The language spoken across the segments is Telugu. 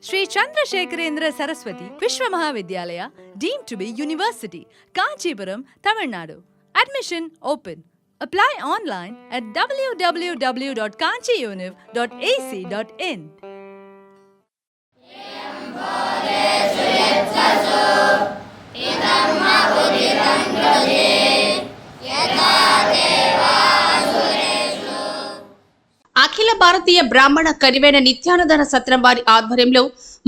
Chandrasekharendra Saraswati Vishwa Mahavidyalaya deemed to be University, Kanchipuram, Tamil Nadu. Admission open. Apply online at www.kanchiuniv.ac.in. అఖిల భారతీయ బ్రాహ్మణ కరివేణ నిత్యానదాన సత్రం వారి ఆధ్వర్యంలో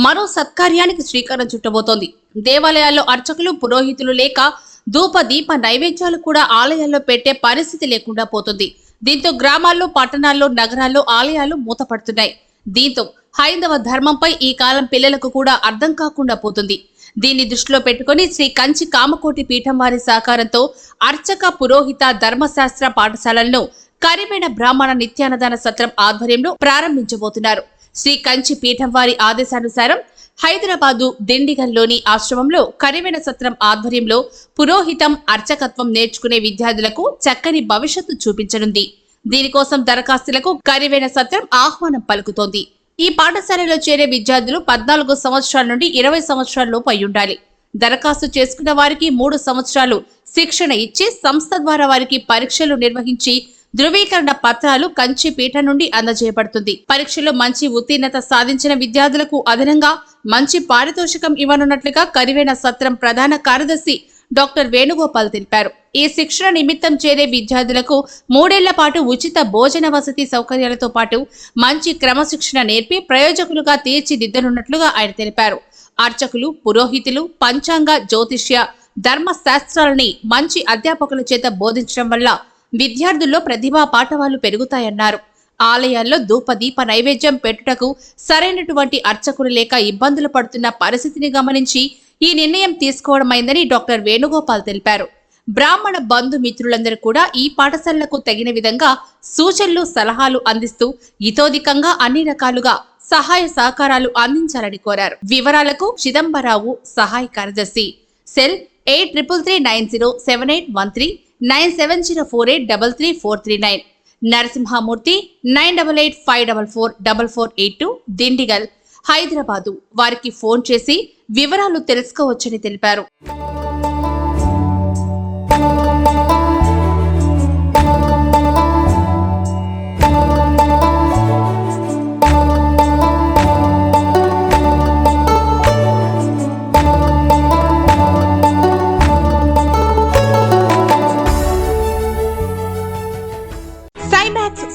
మరో సత్కార్యానికి శ్రీకారం చుట్టబోతోంది. దేవాలయాల్లో అర్చకులు పురోహితులు లేక ధూప దీప నైవేద్యాలు కూడా ఆలయాల్లో పెట్టే పరిస్థితి లేకుండా పోతుంది. దీంతో గ్రామాల్లో పట్టణాల్లో నగరాల్లో ఆలయాలు మూతపడుతున్నాయి. దీంతో హైందవ ధర్మంపై ఈ కాలం పిల్లలకు కూడా అర్థం కాకుండా పోతుంది. దీన్ని దృష్టిలో పెట్టుకుని శ్రీ కంచి కామకోటి పీఠం వారి సహకారంతో అర్చక పురోహిత ధర్మశాస్త్ర పాఠశాలలను కరిమేణ బ్రాహ్మణ నిత్యానదాన సత్రం ఆధ్వర్యంలో ప్రారంభించబోతున్నారు. శ్రీ కంచి పీఠం వారి ఆదేశానుసారం హైదరాబాదు దిండిగల్లోని ఆశ్రమంలో కరివేణ సత్రం ఆధ్వర్యంలో పురోహితం అర్చకత్వం నేర్చుకునే విద్యార్థులకు చక్కని భవిష్యత్తు చూపించనుంది. దీనికోసం దరఖాస్తులకు కరివేణ సత్రం ఆహ్వానం పలుకుతోంది. ఈ పాఠశాలలో చేరే విద్యార్థులు పద్నాలుగు సంవత్సరాల నుండి ఇరవై సంవత్సరాల లోపు అయి ఉండాలి. దరఖాస్తు చేసుకున్న వారికి మూడు సంవత్సరాలు శిక్షణ ఇచ్చి సంస్థ ద్వారా వారికి పరీక్షలు నిర్వహించి ధృవీకరణ పత్రాలు కంచి పీఠ నుండి అందజేయబడుతుంది. పరీక్షలో మంచి ఉత్తీర్ణత సాధించిన విద్యార్థులకు అదనంగా మంచి పారితోషికం ఇవ్వనున్నట్లుగా కరివేణ సత్రం ప్రధాన కార్యదర్శి డాక్టర్ వేణుగోపాల్ తెలిపారు. ఈ శిక్షణ నిమిత్తం చేరే విద్యార్థులకు మూడేళ్ళ పాటు ఉచిత భోజన వసతి సౌకర్యాలతో పాటు మంచి క్రమశిక్షణ నేర్పి ప్రయోజకులుగా తీర్చిదిద్దనున్నట్లుగా ఆయన తెలిపారు. అర్చకులు పురోహితులు పంచాంగ జ్యోతిష్య ధర్మ శాస్త్రాలని మంచి అధ్యాపకుల చేత బోధించడం వల్ల విద్యార్థుల్లో ప్రతిభా పాఠవాలు పెరుగుతాయన్నారు. ఆలయాల్లో ధూపదీప నైవేద్యం పెట్టుటకు సరైనటువంటి అర్చకులు లేక ఇబ్బందులు పడుతున్న పరిస్థితిని గమనించి ఈ నిర్ణయం తీసుకోవడమైందని డాక్టర్ వేణుగోపాల్ తెలిపారు. బ్రాహ్మణ బంధుమిత్రులందరూ కూడా ఈ పాఠశాలలకు తగిన విధంగా సూచనలు సలహాలు అందిస్తూ ఇతోధికంగా అన్ని రకాలుగా సహాయ సహకారాలు అందించాలని కోరారు. వివరాలకు చిదంబరావు సహాయ కార్యదర్శి. Cell eight triple three nine zero seven eight one three nine seven zero four eight double three four three nine. Narasimhamurthy nine double eight five double four double four eight two Dindigul. Hyderabad. వారికి ఫోన్ చేసి వివరాలు తెలుసుకోవచ్చని తెలిపారు.